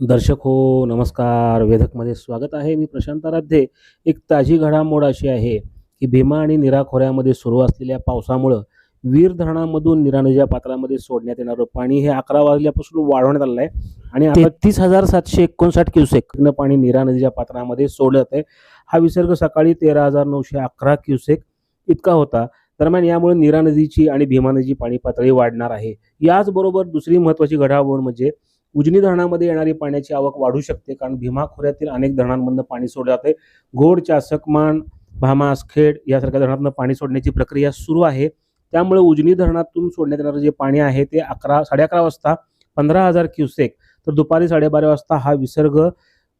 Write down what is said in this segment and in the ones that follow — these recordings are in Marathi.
दर्शक हो नमस्कार. वेधकमध्ये स्वागत आहे. मी प्रशांत आराध्ये. एक ताजी घडामोड अशी आहे की भीमा आणि निरा खोऱ्यामध्ये सुरू असलेल्या पावसामुळं वीर धरणामधून निरा नदीच्या पात्रामध्ये सोडण्यात येणारं पाणी हे अकरा वाजल्यापासून वाढवण्यात आलं आहे. आणि तेहतीस हजार सातशे एकोणसाठ क्युसेक पाणी निरा नदीच्या पात्रामध्ये सोडलं आहे हा विसर्ग सकाळी तेरा हजार नऊशे अकरा क्युसेक इतका होता. दरम्यान यामुळे निरा नदीची आणि भीमा नदीची पाणी पातळी वाढणार आहे. याचबरोबर दुसरी महत्त्वाची घडामोड म्हणजे उजनी धरणामध्ये येणारी पाण्याची आवक वाढू शकते कारण भीमा खोऱ्यातील अनेक धरणांमधनं पाणी सोडलं जाते घोड चासकमान भामास खेड यासारख्या धरणातून पाणी सोडण्याची प्रक्रिया सुरू आहे. त्यामुळे उजनी धरणातून सोडण्यात येणारं जे पाणी आहे ते अकरा साडे अकरा वाजता पंधरा हजार क्युसेक तर दुपारी साडेबारा वाजता हा विसर्ग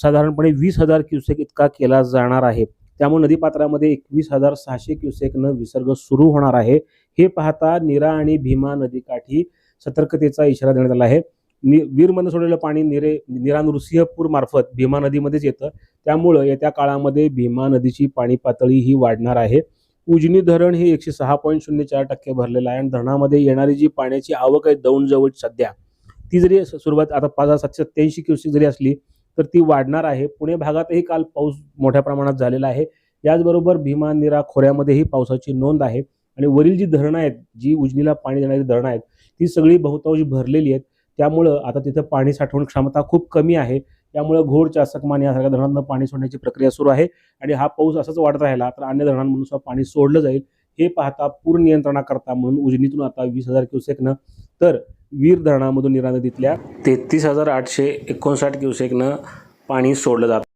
साधारणपणे वीस हजार क्युसेक इतका केला जाणार आहे. त्यामुळे नदीपात्रामध्ये एकवीस हजार सहाशे क्युसेकनं विसर्ग सुरू होणार आहे. हे पाहता निरा आणि भीमा नदीकाठी सतर्कतेचा इशारा देण्यात आला आहे. नि वीरमधनं सोडलेलं पाणी निरे निरा नृसिंहपूर मार्फत भीमा नदीमध्येच येतं. त्यामुळं येत्या काळामध्ये भीमा नदीची पाणी पातळी ही वाढणार आहे. उजनी धरण हे एकशे सहा पॉईंट शून्य चार टक्के भरलेलं आहे आणि धरणामध्ये येणारी जी पाण्याची आवक आहे दौंड जवळ सध्या ती जरी सुरुवात आता पाच हजार सातशे सत्याऐंशी क्युसेक जरी असली तर ती वाढणार आहे. पुणे भागातही काल पाऊस मोठ्या प्रमाणात झालेला आहे. याचबरोबर भीमा निरा खोऱ्यामध्येही पावसाची नोंद आहे. आणि वरील जी धरणं आहेत जी उजनीला पाणी देणारी धरणं आहेत ती सगळी बहुतांश भरलेली आहेत. त्यामुळं आता तिथं पाणी साठवण क्षमता खूप कमी आहे. त्यामुळं घोड चासकमान यासारख्या धरणांना पाणी सोडण्याची प्रक्रिया सुरू आहे. आणि हा पाऊस असाच वाढत राहिला तर अन्य धरणांमधून सुद्धा पाणी सोडलं जाईल. हे पाहता पूर नियंत्रणाकरता म्हणून उजनीतून आता वीस हजार क्युसेकनं तर वीर धरणामधून निरा नदीतल्या तेहतीस हजार आठशे एकोणसाठ क्युसेकनं पाणी सोडलं जातं